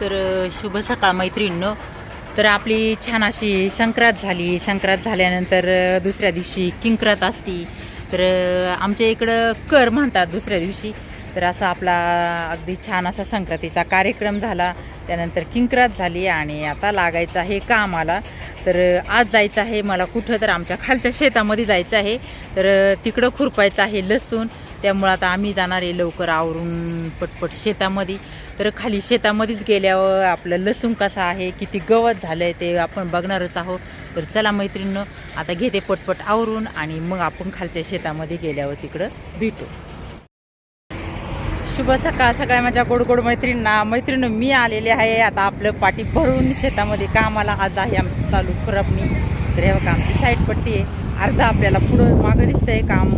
तर शुभ सकाळ मैत्रिणीनं. तर आपली छान अशी संक्रांत झाली. संक्रांत झाल्यानंतर दुसऱ्या दिवशी किंक्रात असती. तर आमच्या इकडं कर म्हणतात दुसऱ्या दिवशी. तर असा आपला अगदी छान असा संक्रांतीचा कार्यक्रम झाला. त्यानंतर किंक्रात झाली आणि आता लागायचं आहे कामाला. तर आज जायचं आहे मला कुठं तर आमच्या खालच्या शेतामध्ये जायचं आहे. तर तिकडं खुरपायचं आहे लसूण. त्यामुळं आता आम्ही जाणार आहे लवकर आवरून पटपट शेतामध्ये. तर खाली शेतामध्येच गेल्यावर आपलं लसूण कसं आहे किती गवत झालं आहे ते आपण बघणारच आहोत. तर चला मैत्रिणीनं आता घेते पटपट आवरून आणि मग आपण खालच्या शेतामध्ये गेल्यावर तिकडं भेटू. शुभ सकाळ सगळ्या माझ्या गोड गोड मैत्रिणींना. मैत्रिणी मी आलेले आहे. आता आपलं पाठी भरून शेतामध्ये कामाला आज आहे आमचं चालू खुरपणी तर हे बघा आमची साईड पट्टी आहे. अर्धा आपल्याला पुढं मागं दिसतंय. काम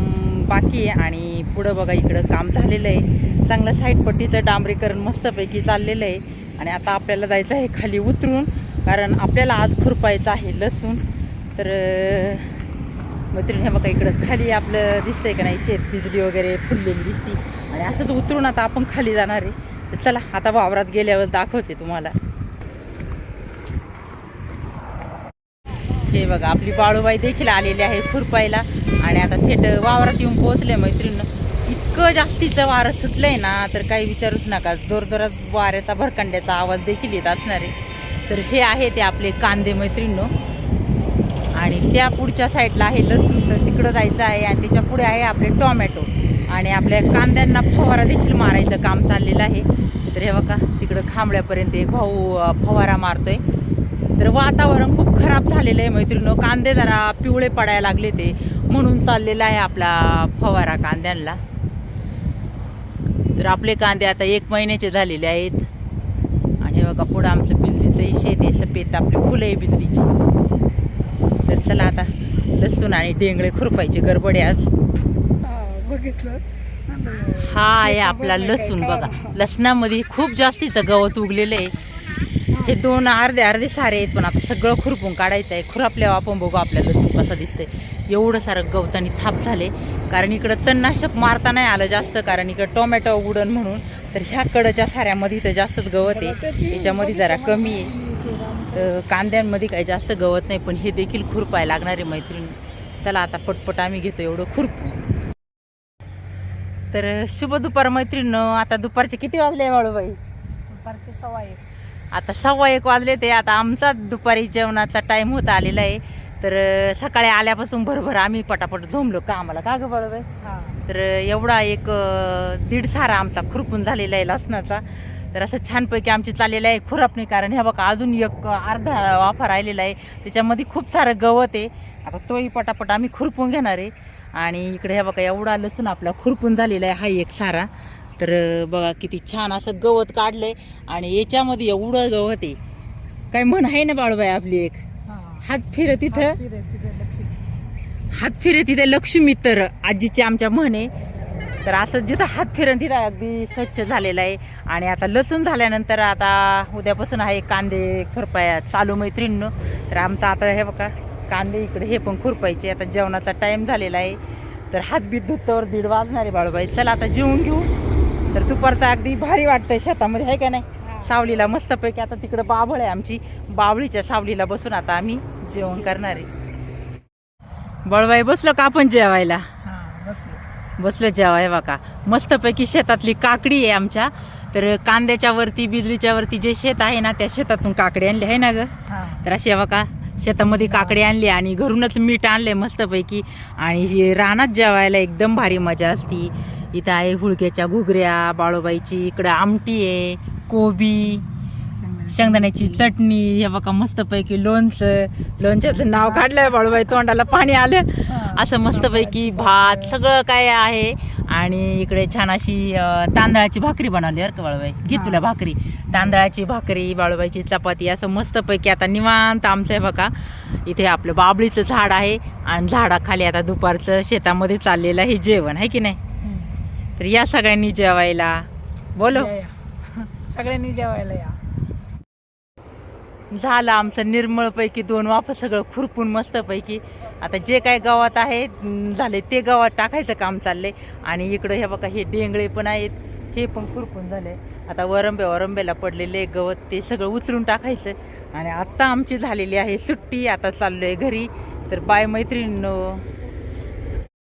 बाकी आहे आणि पुढं बघा इकडं काम झालेलं आहे. चांगलं साईडपट्टीचं डांबरीकरण मस्तपैकी चाललेलं आहे. आणि आता आपल्याला जायचं आहे खाली उतरून कारण आपल्याला आज खुरपायचं आहे लसूण. तर अं, मैत्रीण हे बघा इकडं खाली आपलं दिसतंय का नाही? शेत भिजली वगैरे फुललेली दिसती. आणि असंच उतरून आता आपण खाली जाणार आहे. तर चला आता वावरात गेल्यावर दाखवते तुम्हाला. हे बघा आपली बाळूबाई देखील आलेली आहे खुरपायला. आणि आता थेट वावरात येऊन पोहोचले मैत्रिणीनं. इतकं जास्तीचं वारं सुटलंय ना तर काही विचारूच नका. जोरजोरात वाऱ्याचा भरकंड्याचा आवाज देखील येत असणार आहे. तर हे आहे ते आपले कांदे मैत्रिणीनं. आणि त्या पुढच्या साईडला आहे लसूण तर तिकडं जायचं आहे आणि त्याच्या पुढे आहे आपले टोमॅटो. आणि आपल्या कांद्यांना फवारा देखील मारायचं काम चाललेलं आहे. तर हे बघा तिकडं खांबड्यापर्यंत एक भाऊ फवारा मारतोय. तर वातावरण खूप खराब झालेलं आहे मैत्रिणीनं. कांदे जरा पिवळे पडायला लागले ते. म्हणून चाललेला आहे आपला फवारा कांद्यांना तर आपले कांदे आता एक महिन्याचे झालेले आहेत. आणि हे बघा पुढं आमचं बिजलीचं शेत आहे सफेद आपली फुलं आहे बिजलीची. तर चला आता लसूण आणि डेंगळे खुरपायचे गडबडे आज. बघितलं. हा आहे आपला लसूण बघा. लसणामध्ये खूप जास्तीचं गवत उगलेलं आहे. हे दोन अर्धे अर्धे सारे आहेत पण आता सगळं खुरपून काढायचं आहे खुरपल्यावर आपण बघू आपल्याला लसूण कसं दिसतंय. एवढं सारं गवतानी थाप झाले. कारण इकडं तणनाशक मारता नाही आलं जास्त कारण इकडं टोमॅटो उडण म्हणून. तर ह्या कडच्या साऱ्यामध्ये तर जास्तच गवत आहे. याच्यामध्ये जरा कमी आहे. तर कांद्यांमध्ये काही जास्त गवत नाही पण हे देखील खुरपाय लागणारे मैत्रीण. चला आता पटपट आम्ही घेतो एवढं खुरपू तर शुभ दुपार मैत्रीण आता दुपारचे किती वाजले बाळूबाई दुपारचे सव्वा एक. आता सव्वा एक वाजले ते आता आमचा दुपारी जेवणाचा टाईम होता आलेला आहे. तर सकाळी आल्यापासून भरभर आम्ही पटापट झोंबलो का आम्हाला? का गं हा. तर एवढा एक दीड सारा आमचा खुरपून झालेला आहे लसणाचा. तर असं छानपैकी आमची चाललेलं आहे. खुरपणी कारण हे बघा अजून एक अर्धा वाफा राहिलेला आहे. त्याच्यामध्ये खूप सारं गवत आहे. आता तोही पटापट आम्ही खुरपून घेणार आहे. आणि इकडे हे बघा एवढा लसूण आपला खुरपून झालेला आहे. हा एक सारा. तर बघा किती छान असं गवत काढलंय आणि याच्यामध्ये एवढं गवत आहे. काय म्हण आहे ना बाळूबाई आपली एक? हात फिर तिथं. हात फिरे तिथे लक्ष्मी. तर आजीची आमच्या म्हणे तर असं जिथं हात फिरण तिथं अगदी स्वच्छ झालेलं आहे. आणि आता लसूण झाल्यानंतर आता उद्यापासून आहे कांदे खुरपाया चालू मैत्रिणीनं. तर आमचं आता हे बघा कांदे इकडे हे पण खुरपायचे. आता जेवणाचा टाईम झालेला आहे. तर हात बीत धुत्तावर दीड वाजणार आहे बाळूबाई. चला आता जेवून घेऊ. तर दुपारचं अगदी भारी वाटतंय शेतामध्ये आहे का नाही? सावलीला मस्तपैकी आता तिकडं बाभळ आहे आमची. बावळीच्या सावलीला बसून आता आम्ही जेवण करणार आहे. बळबाई बसलो का आपण जेवायला? हा बसलो. बसलो जेवाय बघा. मस्तपैकी शेतातली काकडी आहे आमच्या. तर कांद्याच्या वरती बिजलीच्या वरती जे शेत आहे ना त्या शेतातून काकडी आणली आहे ना ग? तर अशी आहे बघा शेतामध्ये काकडी आणली आणि घरूनच मीठ आणलंय मस्तपैकी. आणि रानात जेवायला एकदम भारी मजा असती. इथं आहे हुळक्याच्या घुगऱ्या बाळूबाईची इकडं आमटी आहे कोबी शेंगदाण्याची चटणी. हे बघा मस्तपैकी लोणचं. लोणच्याचं नाव काढलंय बाळूबाई तोंडाला पाणी आलं. असं मस्तपैकी भात सगळं काय आहे. आणि इकडे छान अशी तांदळाची भाकरी बनवली बरं का बाळूबाई? घे हा. तुला भाकरी. तांदळाची भाकरी बाळूबाईची चपाती असं मस्तपैकी आता निवांत आमचं आहे बघा. इथे आपलं बाबळीचं झाड आहे आणि झाडाखाली आता दुपारचं शेतामध्ये चाललेलं आहे जेवण आहे की नाही? तर या सगळ्यांनी जेवायला. बोलो. या, या. सगळ्यांनी जेवायला या. झालं आमचं निर्मळपैकी दोन वाफ सगळं खुरपून मस्तपैकी. आता जे काय गावात आहे झाले ते गावात टाकायचं काम चाललंय. आणि इकडं हे बघा हे डेंगळे पण आहेत. हे पण खुरपून झाले आता वरंबे वरंबेला पडलेले गवत ते सगळं उचलून टाकायचं. आणि आत्ता आमची झालेली आहे सुट्टी आता चाललो आहे घरी. तर बाय मैत्रिणींनो.